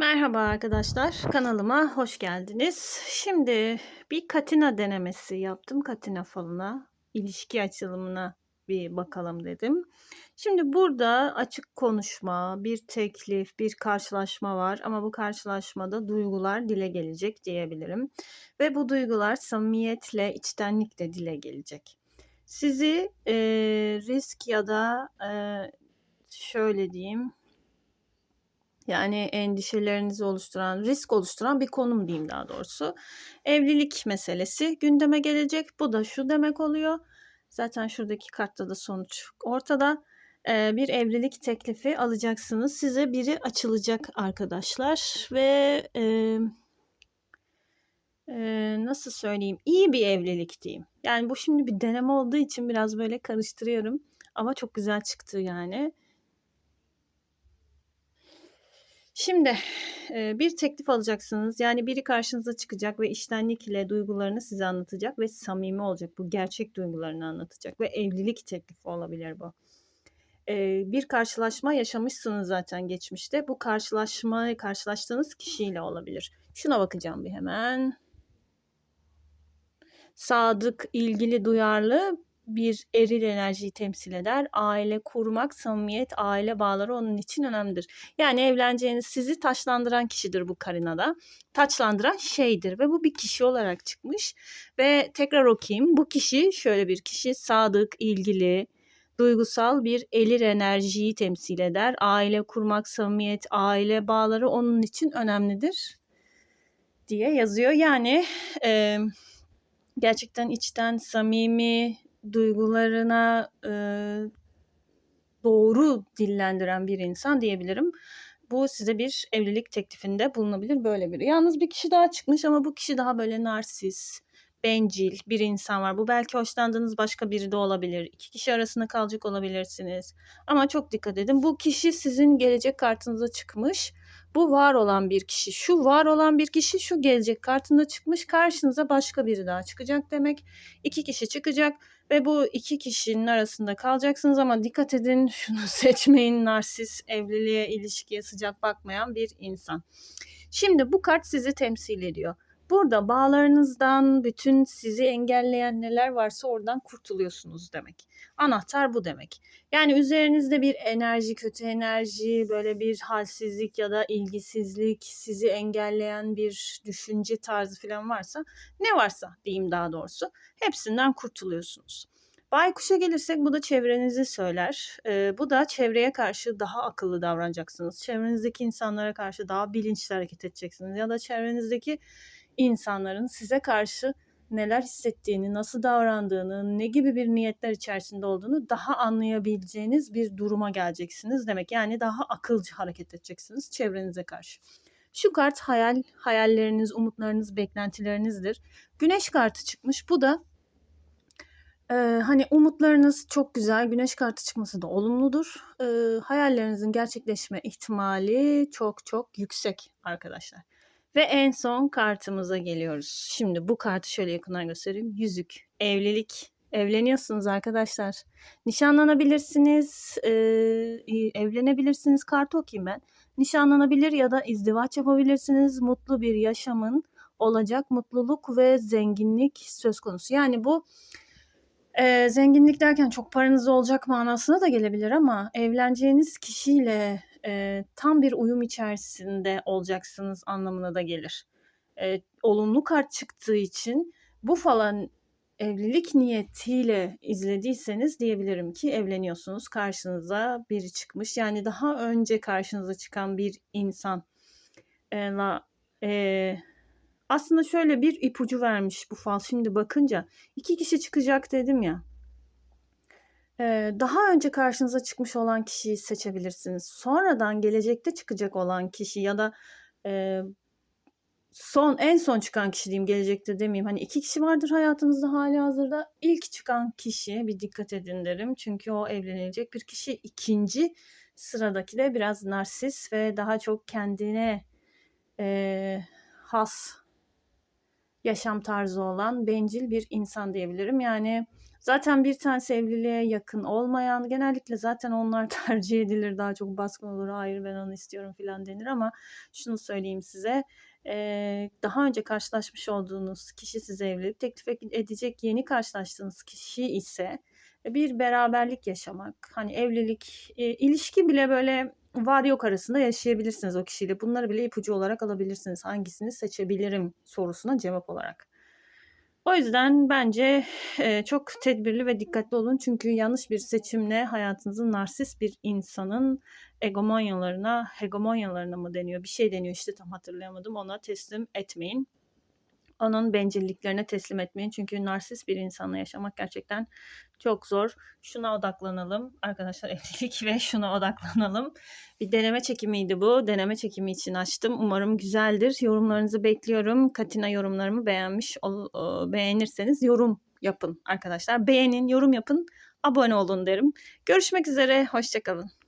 Merhaba arkadaşlar, kanalıma hoş geldiniz. Şimdi bir katina denemesi yaptım. Katina falına, ilişki açılımına bir bakalım dedim. Şimdi burada açık konuşma, bir teklif, bir karşılaşma var ama bu karşılaşmada duygular dile gelecek diyebilirim. Ve bu duygular samimiyetle, içtenlikle dile gelecek. Sizi e, risk ya da e, şöyle diyeyim yani endişelerinizi oluşturan, risk oluşturan bir konum diyeyim daha doğrusu. Evlilik meselesi gündeme gelecek. Bu da şu demek oluyor. Zaten şuradaki kartta da sonuç ortada. Ee, bir evlilik teklifi alacaksınız. Size biri açılacak arkadaşlar ve e, e, nasıl söyleyeyim iyi bir evlilik diyeyim. Yani bu şimdi bir deneme olduğu için biraz böyle karıştırıyorum ama çok güzel çıktı yani. Şimdi bir teklif alacaksınız. Yani biri karşınıza çıkacak ve iştenlik ile duygularını size anlatacak ve samimi olacak. Bu gerçek duygularını anlatacak ve evlilik teklifi olabilir bu. Bir karşılaşma yaşamışsınız zaten geçmişte. Bu karşılaşma karşılaştığınız kişiyle olabilir. Şuna bakacağım bir hemen. Sadık, ilgili, duyarlı bir eril enerjiyi temsil eder. Aile kurmak, samimiyet, aile bağları onun için önemlidir. Yani evleneceğiniz sizi taçlandıran kişidir bu karinada. Taçlandıran şeydir ve bu bir kişi olarak çıkmış. Ve tekrar okuyayım. Bu kişi şöyle bir kişi sadık, ilgili, duygusal bir elir enerjiyi temsil eder. Aile kurmak, samimiyet, aile bağları onun için önemlidir diye yazıyor. Yani e, gerçekten içten samimi, duygularına e, doğru dillendiren bir insan diyebilirim. Bu size bir evlilik teklifinde bulunabilir böyle biri. Yalnız bir kişi daha çıkmış ama bu kişi daha böyle narsis, bencil bir insan var. Bu belki hoşlandığınız başka biri de olabilir. İki kişi arasında kalacak olabilirsiniz. Ama çok dikkat edin. Bu kişi sizin gelecek kartınıza çıkmış. Bu var olan bir kişi. Şu var olan bir kişi şu gelecek kartında çıkmış. Karşınıza başka biri daha çıkacak demek. İki kişi çıkacak ve bu iki kişinin arasında kalacaksınız ama dikkat edin şunu seçmeyin. Narsis, evliliğe, ilişkiye sıcak bakmayan bir insan. Şimdi bu kart sizi temsil ediyor. Burada bağlarınızdan bütün sizi engelleyen neler varsa oradan kurtuluyorsunuz demek. Anahtar bu demek. Yani üzerinizde bir enerji, kötü enerji, böyle bir halsizlik ya da ilgisizlik, sizi engelleyen bir düşünce tarzı falan varsa, ne varsa diyeyim daha doğrusu, hepsinden kurtuluyorsunuz. Baykuş'a gelirsek bu da çevrenizi söyler. Ee, bu da çevreye karşı daha akıllı davranacaksınız. Çevrenizdeki insanlara karşı daha bilinçli hareket edeceksiniz. Ya da çevrenizdeki insanların size karşı neler hissettiğini, nasıl davrandığını, ne gibi bir niyetler içerisinde olduğunu daha anlayabileceğiniz bir duruma geleceksiniz demek. Yani daha akılcı hareket edeceksiniz çevrenize karşı. Şu kart hayal, hayalleriniz, umutlarınız, beklentilerinizdir. Güneş kartı çıkmış. Bu da e, hani umutlarınız çok güzel. Güneş kartı çıkması da olumludur. E, hayallerinizin gerçekleşme ihtimali çok çok yüksek arkadaşlar. Ve en son kartımıza geliyoruz. Şimdi bu kartı şöyle yakından göstereyim. Yüzük, evlilik. Evleniyorsunuz arkadaşlar. Nişanlanabilirsiniz, e, evlenebilirsiniz. Kartı okuyayım ben. Nişanlanabilir ya da izdivaç yapabilirsiniz. Mutlu bir yaşamın olacak. Mutluluk ve zenginlik söz konusu. Yani bu e, zenginlik derken çok paranız olacak manasına da gelebilir ama evleneceğiniz kişiyle e, tam bir uyum içerisinde olacaksınız anlamına da gelir. E, olumlu kart çıktığı için bu falan evlilik niyetiyle izlediyseniz diyebilirim ki evleniyorsunuz. Karşınıza biri çıkmış. Yani daha önce karşınıza çıkan bir insan e, e, aslında şöyle bir ipucu vermiş bu fal. Şimdi bakınca iki kişi çıkacak dedim ya daha önce karşınıza çıkmış olan kişiyi seçebilirsiniz. Sonradan gelecekte çıkacak olan kişi ya da son en son çıkan kişi diyeyim gelecekte demeyeyim. Hani iki kişi vardır hayatınızda hali hazırda. İlk çıkan kişi bir dikkat edin derim. Çünkü o evlenilecek bir kişi. ikinci sıradaki de biraz narsis ve daha çok kendine e, has yaşam tarzı olan bencil bir insan diyebilirim. Yani zaten bir tanesi evliliğe yakın olmayan genellikle zaten onlar tercih edilir daha çok baskın olur hayır ben onu istiyorum filan denir ama şunu söyleyeyim size daha önce karşılaşmış olduğunuz kişi size evlilik teklif edecek yeni karşılaştığınız kişi ise bir beraberlik yaşamak hani evlilik e, ilişki bile böyle var yok arasında yaşayabilirsiniz o kişiyle bunları bile ipucu olarak alabilirsiniz hangisini seçebilirim sorusuna cevap olarak. O yüzden bence e, çok tedbirli ve dikkatli olun. Çünkü yanlış bir seçimle hayatınızın narsist bir insanın egomonyalarına, hegemonyalarına mı deniyor? Bir şey deniyor işte tam hatırlayamadım. Ona teslim etmeyin. Onun bencilliklerine teslim etmeyin. Çünkü narsist bir insanla yaşamak gerçekten çok zor. Şuna odaklanalım. Arkadaşlar evlilik ve şuna odaklanalım. Bir deneme çekimiydi bu. Deneme çekimi için açtım. Umarım güzeldir. Yorumlarınızı bekliyorum. Katina yorumlarımı beğenmiş beğenirseniz yorum yapın arkadaşlar. Beğenin, yorum yapın, abone olun derim. Görüşmek üzere. Hoşçakalın.